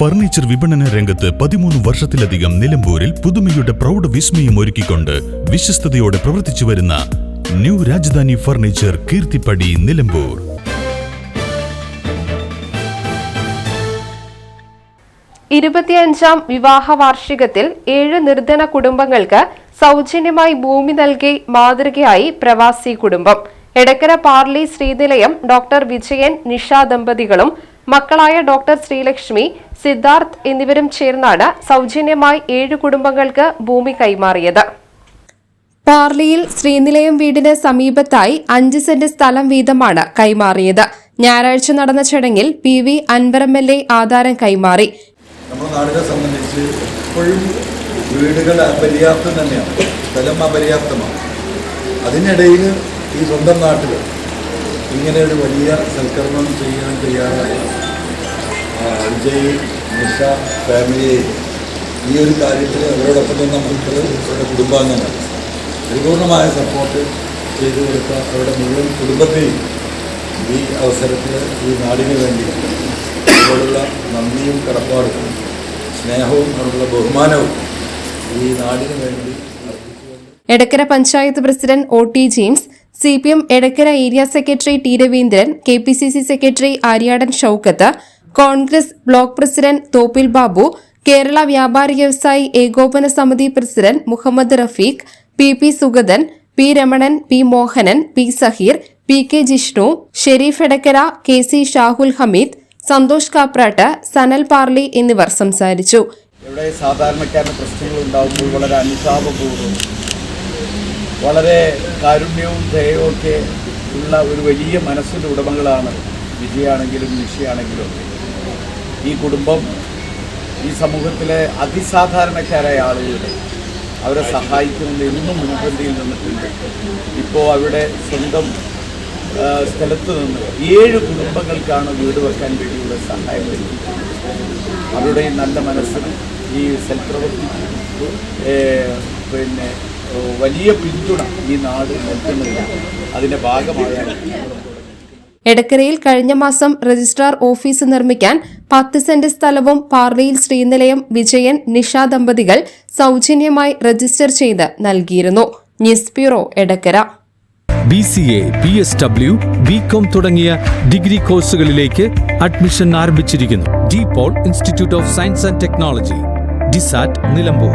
Furniture വിപണന രംഗത്ത് പതിമൂന്ന് വർഷത്തിലധികം നിലമ്പൂരിൽ പുതുമയുടെ പ്രൗഢ വിസ്മയം ഒരുക്കിക്കൊണ്ട് വിശ്വസ്തയോടെ പ്രവർത്തിച്ചു വരുന്ന ന്യൂ രാജധാനി ഫർണിച്ചർ കീർത്തിപ്പടി നിലമ്പൂർ. ഇരുപത്തിയഞ്ചാം വിവാഹ വാർഷികത്തിൽ ഏഴ് നിർധന കുടുംബങ്ങൾക്ക് സൗജന്യമായി ഭൂമി നൽകി മാതൃകയായി പ്രവാസി കുടുംബം. എടക്കര പാർലി ശ്രീനിലയം ഡോക്ടർ വിജയൻ നിഷ ദമ്പതികളും മക്കളായ ഡോക്ടർ ശ്രീലക്ഷ്മി സിദ്ധാർത്ഥ് എന്നിവരും ചേർന്നാണ് സൗജന്യമായി ഏഴ് കുടുംബങ്ങൾക്ക് ഭൂമി കൈമാറിയത്. പാർലിയിൽ ശ്രീനിലയം വീടിന് സമീപത്തായി അഞ്ച് സെന്റ് സ്ഥലം വീതമാണ് കൈമാറിയത്. ഞായറാഴ്ച നടന്ന ചടങ്ങിൽ P V Anvar M L A ആധാരം കൈമാറി. നമ്മുടെ നാടിനെ സംബന്ധിച്ച് ഇപ്പോഴും വീടുകൾ അപര്യാപ്തം തന്നെയാണ്. സ്ഥലം അപര്യാപ്തമാണ്. അതിനിടയിൽ ഈ സ്വന്തം നാട്ടിൽ ഇങ്ങനെ ഒരു വലിയ സൽക്കരണം ചെയ്യാൻ തയ്യാറായ വിജയ് നിഷ ഫാമിലിയെയും ഈ ഒരു കാര്യത്തിൽ അവരോടൊപ്പം തന്നെ മക്കൾ അവരുടെ കുടുംബാംഗങ്ങൾ പരിപൂർണമായ സപ്പോർട്ട് ചെയ്തു കൊടുത്ത അവരുടെ മുഴുവൻ കുടുംബത്തെയും ഈ അവസരത്തിൽ ഈ നാടിന് വേണ്ടി അവരോടുള്ള നന്ദിയും കടപ്പാടും സ്നേഹവും അവരുടെ ബഹുമാനവും ഈ നാടിന് വേണ്ടി Edakkara panchayat president O T James C P M Edakkara area secretary T Raveendran K P C C secretary Aryadan Shoukath Congress block president Thoppil Babu Kerala Vyapari Vyavasayi Ekopana Samithi president Muhammad Rafeeq P P Sugathan P Ramanan P Mohanan P Saheer P K Jishnu Sherif Edakkara K C Shahul Hameed Santhosh Kapratt Sanal Parli എന്നിവർ സംസാരിച്ചു. ഇവിടെ സാധാരണക്കാരുടെ പ്രശ്നങ്ങൾ വളരെ കാരുണ്യവും ദയവുമൊക്കെ ഉള്ള ഒരു വലിയ മനസ്സിന്റെ ഉടമകളാണ് വിജയാണെങ്കിലും നിഷയാണെങ്കിലും. ഈ കുടുംബം ഈ സമൂഹത്തിലെ അതിസാധാരണക്കാരായ ആളുകളുടെ അവരെ സഹായിക്കുന്നത് എന്നും മുൻപന്തിയിൽ നിന്നിട്ടുണ്ട്. ഇപ്പോൾ അവിടെ സ്വന്തം സ്ഥലത്ത് നിന്ന് ഏഴ് കുടുംബങ്ങൾക്കാണ് വീട് വെക്കാൻ വേണ്ടിയുള്ള സഹായം അവരുടെ നല്ല മനസ്സിന് ഈ സൽപ്രവൃത്തി പിന്നെ വലിയ പിന്തുണ ഈ നാട് നൽകുന്നില്ല അതിന്റെ ഭാഗമായാണ് എടക്കരയിൽ കഴിഞ്ഞ മാസം രജിസ്ട്രാർ ഓഫീസ് നിർമ്മിക്കാൻ പത്ത് സെന്റ് സ്ഥലവും പാർലിയിൽ ശ്രീനിലയം വിജയൻ നിഷ ദമ്പതികൾ സൗജന്യമായി രജിസ്റ്റർ ചെയ്ത് നൽകിയിരുന്നു. News bureau Edakkara. B C A B S W B com തുടങ്ങിയ ഡിഗ്രി കോഴ്സുകളിലേക്ക് അഡ്മിഷൻ ആരംഭിച്ചിരിക്കുന്നു. De Paul institute of science and technology DISAT Nilambur.